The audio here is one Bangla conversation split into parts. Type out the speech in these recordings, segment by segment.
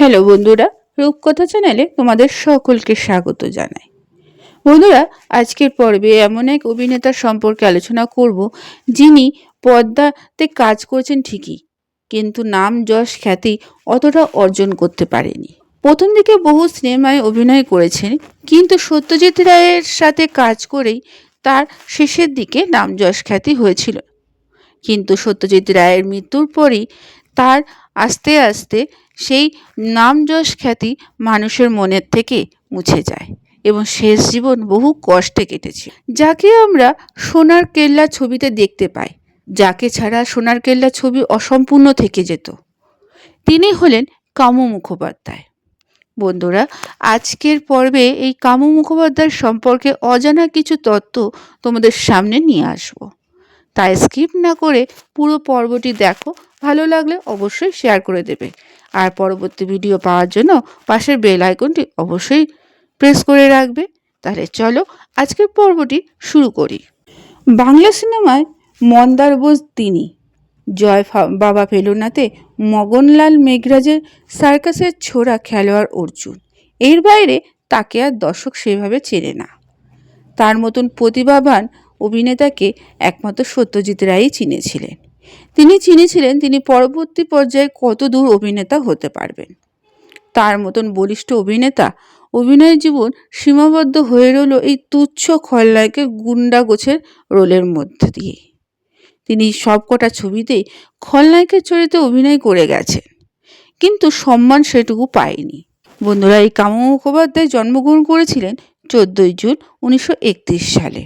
হ্যালো বন্ধুরা, রূপকথা চ্যানেলে তোমাদের সকলকে স্বাগত জানাই। বন্ধুরা, আজকের পর্বে এমন এক অভিনেতার সম্পর্কে আলোচনা করব, যিনি পদ্মাতে কাজ করেছেন ঠিকই, কিন্তু নাম যশ খ্যাতি অতটা অর্জন করতে পারেনি। প্রথম দিকে বহু সিনেমায় অভিনয় করেছেন, কিন্তু সত্যজিৎ রায়ের সাথে কাজ করেই তার শেষের দিকে নাম যশ খ্যাতি হয়েছিল। কিন্তু সত্যজিৎ রায়ের মৃত্যুর পরই তার আস্তে আস্তে সেই নাম যশ খ্যাতি মানুষের মনের থেকে মুছে যায় এবং শেষ জীবন বহু কষ্টে কেটেছে। যাকে আমরা সোনার কেল্লা ছবিতে দেখতে পাই, যাকে ছাড়া সোনার কেল্লা ছবি অসম্পূর্ণ থেকে যেত, তিনি হলেন কামু মুখোপাধ্যায়। বন্ধুরা, আজকের পর্বে এই কামু মুখোপাধ্যায়ের সম্পর্কে অজানা কিছু তত্ত্ব তোমাদের সামনে নিয়ে আসব। তাই স্কিপ না করে পুরো পর্বটি দেখো। ভালো লাগলে অবশ্যই শেয়ার করে দেবে। আর পরবর্তী ভিডিও পাওয়ার জন্য পাশের বেল আইকনটি অবশ্যই প্রেস করে রাখবে। তাহলে চলো আজকের পর্বটি শুরু করি। বাংলা সিনেমায় মন্দার বোস তিনি। জয় বাবা ফেলুনাতে মগনলাল মেঘরাজের সার্কাসের ছোড়া খেলোয়াড় অর্জুন। এর বাইরে তাকে আর দর্শক সেভাবে চেনে না। তার মতন প্রতিভাবান অভিনেতাকে একমাত্র সত্যজিৎ রায়ই চিনেছিলেন। তিনি চিনেছিলেন, তিনি পরবর্তী পর্যায়ে কত দূর অভিনেতা হতে পারবেন। তার মতন বলিষ্ঠ অভিনেতা অভিনয় জীবন সীমাবদ্ধ হয়ে রইল এই তুচ্ছ খলনায়কের গুন্ডা গোছের রোলের মধ্যে দিয়ে। তিনি সবকটা ছবিতেই খলনায়কের চরিত্রে অভিনয় করে গেছেন, কিন্তু সম্মান সেটুকু পায়নি। বন্ধুরা, এই কামু মুখোপাধ্যায় জন্মগ্রহণ করেছিলেন চোদ্দোই জুন উনিশশো একত্রিশ সালে।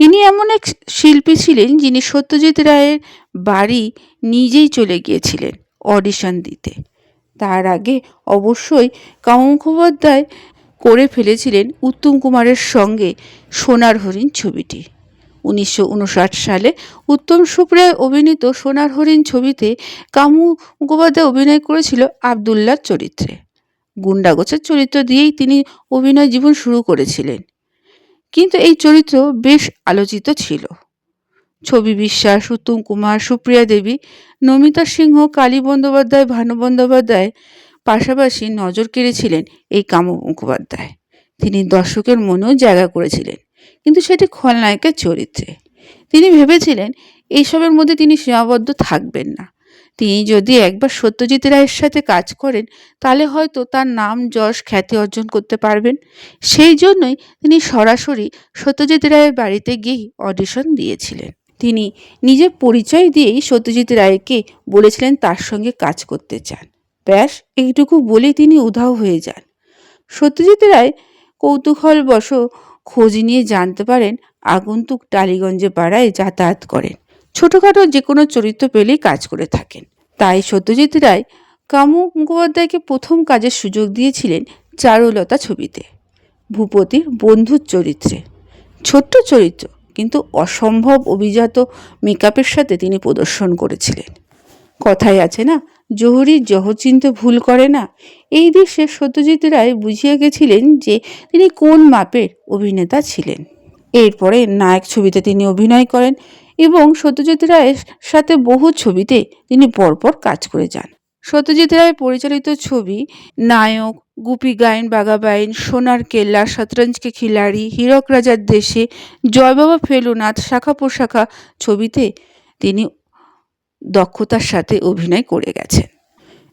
ইনি এমন এক শিল্পী ছিলেন যিনি সত্যজিৎ রায়ের বাড়ি নিজেই চলে গিয়েছিলেন অডিশন দিতে। তার আগে অবশ্যই কামু মুখোপাধ্যায় করে ফেলেছিলেন উত্তম কুমারের সঙ্গে সোনার হরিণ ছবিটি। উনিশশো উনষাট সালে উত্তম সুপ্রিয়া অভিনীত সোনার হরিণ ছবিতে কামু মুখোপাধ্যায় অভিনয় করেছিল আবদুল্লার চরিত্রে। গুন্ডাগোছের চরিত্র দিয়েই তিনি অভিনয় জীবন শুরু করেছিলেন। কিন্তু এই চরিত্র বেশ আলোচিত ছিল। ছবি বিশ্বাস, উত্তম কুমার, সুপ্রিয়া দেবী, নমিতা সিংহ, কালী বন্দ্যোপাধ্যায়, ভানু বন্দ্যোপাধ্যায় পাশাপাশি নজর কেড়েছিলেন এই কামু মুখোপাধ্যায়। তিনি দর্শকের মনেও জায়গা করেছিলেন, কিন্তু সেটি খলনায়কের চরিত্রে। তিনি ভেবেছিলেন, এইসবের মধ্যে তিনি সীমাবদ্ধ থাকবেন না। তিনি যদি একবার সত্যজিৎ রায়ের সাথে কাজ করেন, তাহলে হয়তো তার নাম যশ খ্যাতি অর্জন করতে পারবেন। সেই জন্যই তিনি সরাসরি সত্যজিৎ রায়ের বাড়িতে গিয়েই অডিশন দিয়েছিলেন। তিনি নিজের পরিচয় দিয়েই সত্যজিৎ রায়কে বলেছিলেন তার সঙ্গে কাজ করতে চান। ব্যাস, এইটুকু বলেই তিনি উধাও হয়ে যান। সত্যজিৎ রায় কৌতূহলবশ খোঁজ নিয়ে জানতে পারেন, আগন্তুক টালিগঞ্জে পাড়ায় যাতায়াত করেন। ছোটোখাটো যে কোনো চরিত্র পেলেই কাজ করে থাকেন। তাই সত্যজিৎ রায় কামু মুখোপাধ্যায়কে প্রথম কাজের সুযোগ দিয়েছিলেন চারুলতা ছবিতে, ভূপতির বন্ধুর চরিত্রে। ছোট্ট চরিত্র, কিন্তু অসম্ভব অভিজাত মেকআপের সাথে তিনি প্রদর্শন করেছিলেন। কথাই আছে না, জহুরি জহ চিনতে ভুল করে না? এই দৃশ্যে সত্যজিৎ রায় বুঝিয়ে গেছিলেন যে তিনি কোন মাপের অভিনেতা ছিলেন। এরপরে নায়ক ছবিতে তিনি অভিনয় করেন এবং সত্যজিৎ রায়ের সাথে বহু ছবিতে তিনি পরপর কাজ করে যান। সত্যজিৎ রায় পরিচালিত ছবি নায়ক, গুপি গায়েন বাগাবাইন সোনার কেল্লা, শতরঞ্জকে খিলাড়ি, হীরক রাজার দেশে, জয়বাবা ফেলুনাথ, শাখা পোশাখা ছবিতে তিনি দক্ষতার সাথে অভিনয় করে গেছেন।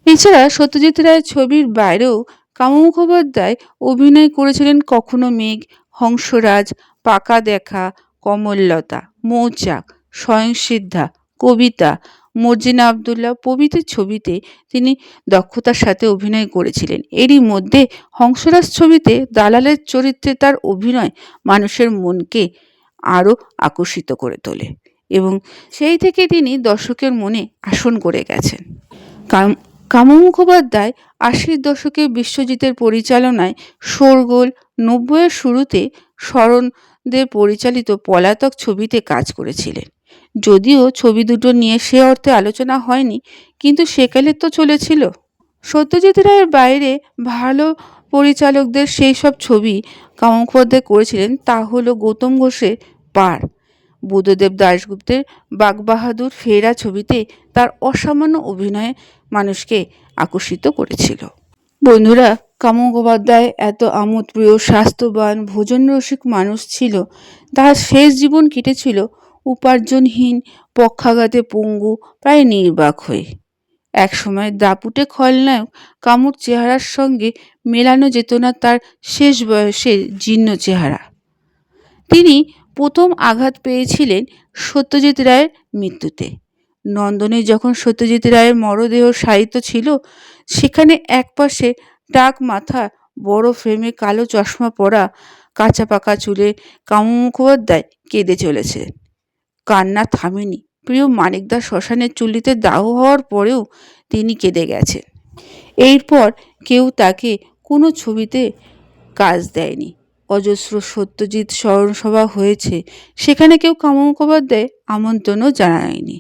এছাড়া সত্যজিৎ রায়ের ছবির বাইরেও কামু মুখোপাধ্যায় অভিনয় করেছিলেন কখনো মেঘ, হংসরাজ পাকা দেখা, কমললতা, মৌচাক, স্বয়ংসিদ্ধা, কবিতা। মর্জিনা আবদুল্লাহ প্রভৃতি ছবিতে তিনি দক্ষতার সাথে অভিনয় করেছিলেন। এরই মধ্যে হংসরাজ ছবিতে দালালের চরিত্রে তার অভিনয় মানুষের মনকে আরও আকর্ষিত করে তোলে এবং সেই থেকে তিনি দর্শকের মনে আসন করে গেছেন। কাম- মুখোপাধ্যায় আশির দশকে বিশ্বজিতের পরিচালনায় শোরগোল নব্বইয়ের শুরুতে শরণ দেব পরিচালিত পলাতক ছবিতে কাজ করেছিলেন। যদিও ছবি দুটো নিয়ে সে অর্থে আলোচনা হয়নি, কিন্তু সেকালে তো চলেছিল। সত্যজিৎ রায়ের বাইরে ভালো পরিচালকদের সেই সব ছবি কামু করেছিলেন তা হলো গৌতম ঘোষের পার বুদ্ধদেব দাশগুপ্তের বাগবাহাদুর ফেরা ছবিতে তার অসামান্য অভিনয়ে মানুষকে আকর্ষিত করেছিল। বন্ধুরা কামুগোপাধ্যায় এত আমোদপ্রিয়, স্বাস্থ্যবান ভোজন রসিক মানুষ ছিল। তার শেষ জীবন কেটেছিল উপার্জনহীন, পক্ষাঘাতে পঙ্গু, প্রায় নির্বাক হয়ে। একসময় দাপুটে খলনায়ক কামুর চেহারার সঙ্গে মেলানো যেত না তার শেষ বয়সের জীর্ণ চেহারা। তিনি প্রথম আঘাত পেয়েছিলেন সত্যজিৎ রায়ের মৃত্যুতে। নন্দনে যখন সত্যজিৎ রায়ের মরদেহ সাহিত্য ছিল, সেখানে একপাশে টাক মাথা বড় ফ্রেমে কালো চশমা পরা কাঁচা পাকা চুলে কামু মুখোপাধ্যায় কেঁদে চলেছে। কান্না থামেনি। প্রিয় মানিকদা শ্মশানের চুল্লিতে দাহ হওয়ার পরেও তিনি কেঁদে গেছেন। এরপর কেউ তাকে কোনো ছবিতে কাজ দেয়নি। অজস্র সত্যজিৎ স্মরণসভা হয়েছে। সেখানে কেউ কামু মুখোপাধ্যায় আমন্ত্রণও জানায়নি।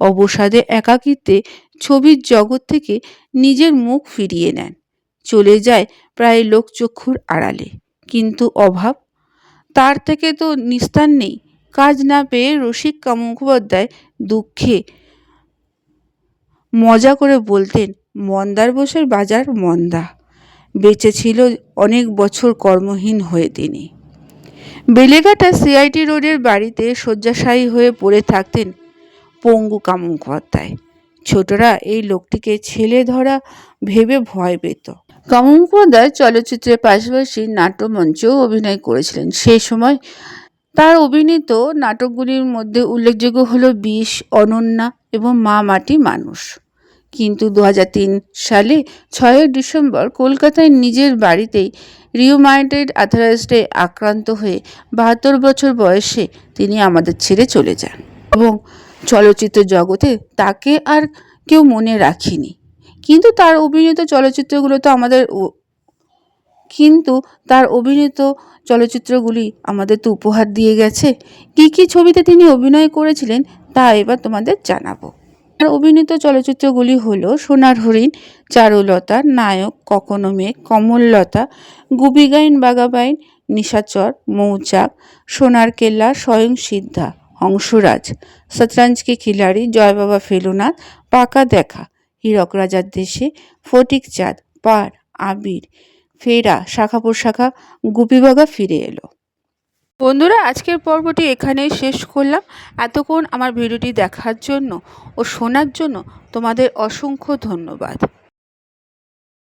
অবসাদে একাকিত্বে ছবির জগৎ থেকে নিজের মুখ ফিরিয়ে নেন। চলে যায় প্রায় লোকচক্ষুর আড়ালে। কিন্তু অভাব? তার থেকে তো নিস্তার নেই। কাজ না পেয়ে রসিক মুখোপাধ্যায় দুঃখে মজা করে বলতেন, মন্দার বসের বাজার মন্দা। বেঁচে ছিল অনেক বছর কর্মহীন হয়ে তিনি বেলেঘাটা সিআইটি রোডের বাড়িতে শয্যাশায়ী হয়ে পড়ে থাকতেন পঙ্গু কামু মুখোপাধ্যায় ছোটরা এই লোকটিকে ছেলে ধরা ভেবে ভয় পেত। কামু চলচ্চিত্রের পাশাপাশি নাট্যমঞ্চেও অভিনয় করেছিলেন। সেই সময় তার অভিনীত নাটকগুলির মধ্যে উল্লেখযোগ্য হলো বিষ, অনন্যা এবং মা মাটি মানুষ। কিন্তু দু হাজার তিন সালে ছয়ই ডিসেম্বর কলকাতায় নিজের বাড়িতেই রিউমাইটেড আথারাইজডে আক্রান্ত হয়ে বাহাত্তর বছর বয়সে তিনি আমাদের ছেড়ে চলে যান। এবং চলচ্চিত্র জগতে তাকে আর কেউ মনে রাখেনি। কিন্তু তার অভিনীত চলচ্চিত্রগুলো তো আমাদের কিন্তু তার অভিনীত চলচ্চিত্রগুলি আমাদের তো উপহার দিয়ে গেছে। কী কী ছবিতে তিনি অভিনয় করেছিলেন, তা এবার তোমাদের জানাব। তার অভিনীত চলচ্চিত্রগুলি হলো সোনার হরিণ, চারুলতা, নায়ক, কখনো মেঘ, কমললতা গুবিগাইন বাগাবাইন নিশাচর মৌচাক, সোনার কেল্লা, স্বয়ং সিদ্ধা, হংসরাজ শতরঞ্জ খিলাড়ি, জয় বাবা ফেলুনাথ, পাকা দেখা। হীরক রাজার দেশে ফটিক চাঁদ পার আবির ফেরা, শাখা প্রশাখা, গুপিবাগা ফিরে এলো। বন্ধুরা, আজকের পর্বটি এখানেই শেষ করলাম। এতক্ষণ আমার ভিডিওটি দেখার জন্য ও শোনার জন্য তোমাদের অসংখ্য ধন্যবাদ।